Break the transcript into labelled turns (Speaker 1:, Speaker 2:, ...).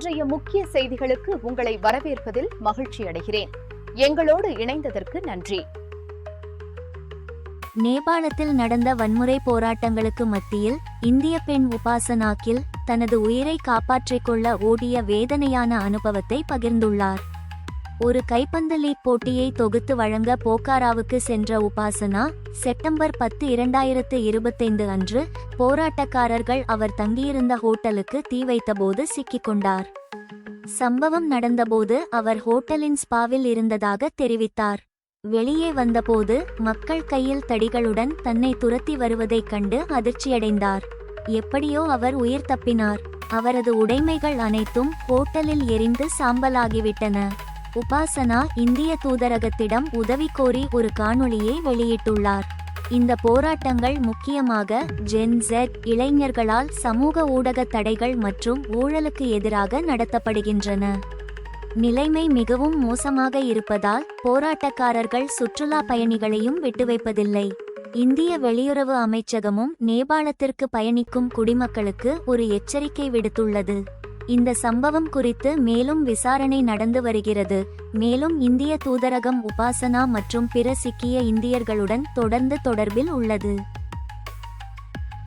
Speaker 1: இன்றைய முக்கிய செய்திகளுக்கு உங்களை வரவேற்பதில் மகிழ்ச்சி அடைகிறேன். எங்களோடு இணைந்ததற்கு நன்றி.
Speaker 2: நேபாளத்தில் நடந்த வன்முறை போராட்டங்களுக்கு மத்தியில் இந்திய பெண் உபாசனாக்கில் தனது உயிரை காப்பாற்றிக் கொள்ள ஓடிய வேதனையான அனுபவத்தை பகிர்ந்துள்ளார். ஒரு கைப்பந்து லீக் போட்டியை தொகுத்து வழங்க போக்காராவுக்கு சென்ற உபாசனா செப்டம்பர் பத்து இரண்டாயிரத்து இருபத்தைந்து அன்று போராட்டக்காரர்கள் அவர் தங்கியிருந்த ஹோட்டலுக்கு தீ வைத்தபோது சிக்கிக்கொண்டார் சம்பவம் நடந்தபோது அவர் ஹோட்டலின் ஸ்பாவில் இருந்ததாக தெரிவித்தார். வெளியே வந்தபோது மக்கள் கையில் தடிகளுடன் தன்னை துரத்தி வருவதைக் கண்டு அதிர்ச்சியடைந்தார். எப்படியோ அவர் உயிர் தப்பினார். அவரது உடைமைகள் அனைத்தும் ஹோட்டலில் எரிந்து சாம்பலாகிவிட்டன. உபாசனா இந்திய தூதரகத்திடம் உதவி கோரி ஒரு காணொளியை வெளியிட்டுள்ளார். இந்த போராட்டங்கள் முக்கியமாக ஜென்செட் இளைஞர்களால் சமூக ஊடக தடைகள் மற்றும் ஊழலுக்கு எதிராக நடத்தப்படுகின்றன. நிலைமை மிகவும் மோசமாக இருப்பதால் போராட்டக்காரர்கள் சுற்றுலா பயணிகளையும் விட்டுவைப்பதில்லை. இந்திய வெளியுறவு அமைச்சகமும் நேபாளத்திற்கு பயணிக்கும் குடிமக்களுக்கு ஒரு எச்சரிக்கை விடுத்துள்ளது. இந்த சம்பவம் குறித்து மேலும் விசாரணை நடந்து வருகிறது. மேலும் இந்திய தூதரகம் உபாசனா மற்றும் பிற சிக்கிய இந்தியர்களுடன் தொடர்ந்து தொடர்பில் உள்ளது.